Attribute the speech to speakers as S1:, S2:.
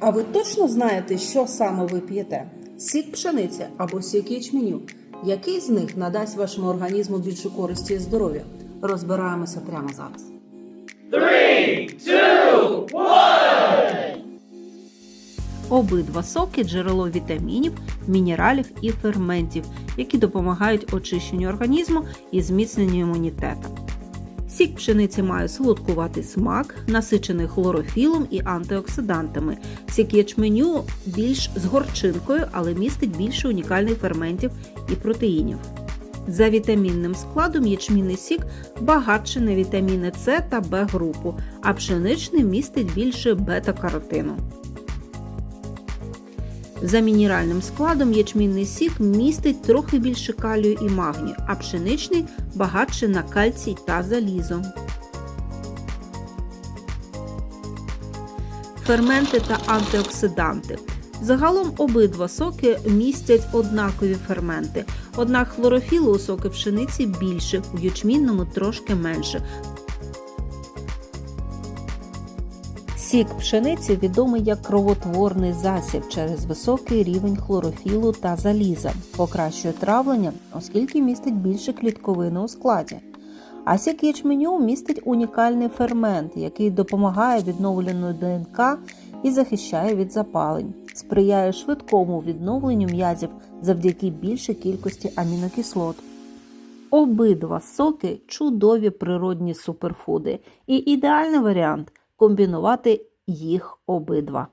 S1: А ви точно знаєте, що саме ви п'єте? Сік пшениці або сік ячменю? Який з них надасть вашому організму більше користі і здоров'я? Розбираємося прямо зараз. Обидва соки джерело вітамінів, мінералів і ферментів, які допомагають очищенню організму і зміцненню імунітету. Сік пшениці має солодкуватий смак, насичений хлорофілом і антиоксидантами. Сік ячменю більш з горчинкою, але містить більше унікальних ферментів і протеїнів. За вітамінним складом ячмінний сік багатший на вітаміни С та Б групу, а пшеничний містить більше бета-каротину. За мінеральним складом ячмінний сік містить трохи більше калію і магнію, а пшеничний багатший на кальцій та залізо. Ферменти та антиоксиданти. Загалом обидва соки містять однакові ферменти. Однак хлорофілу у соки пшениці більше, у ячмінному трошки менше. Сік пшениці відомий як кровотворний засіб через високий рівень хлорофілу та заліза, покращує травлення, оскільки містить більше клітковини у складі. А сік ячменю містить унікальний фермент, який допомагає відновленню ДНК і захищає від запалень, сприяє швидкому відновленню м'язів завдяки більшій кількості амінокислот. Обидва соки чудові природні суперфуди, і ідеальний варіант комбінувати їх обидва.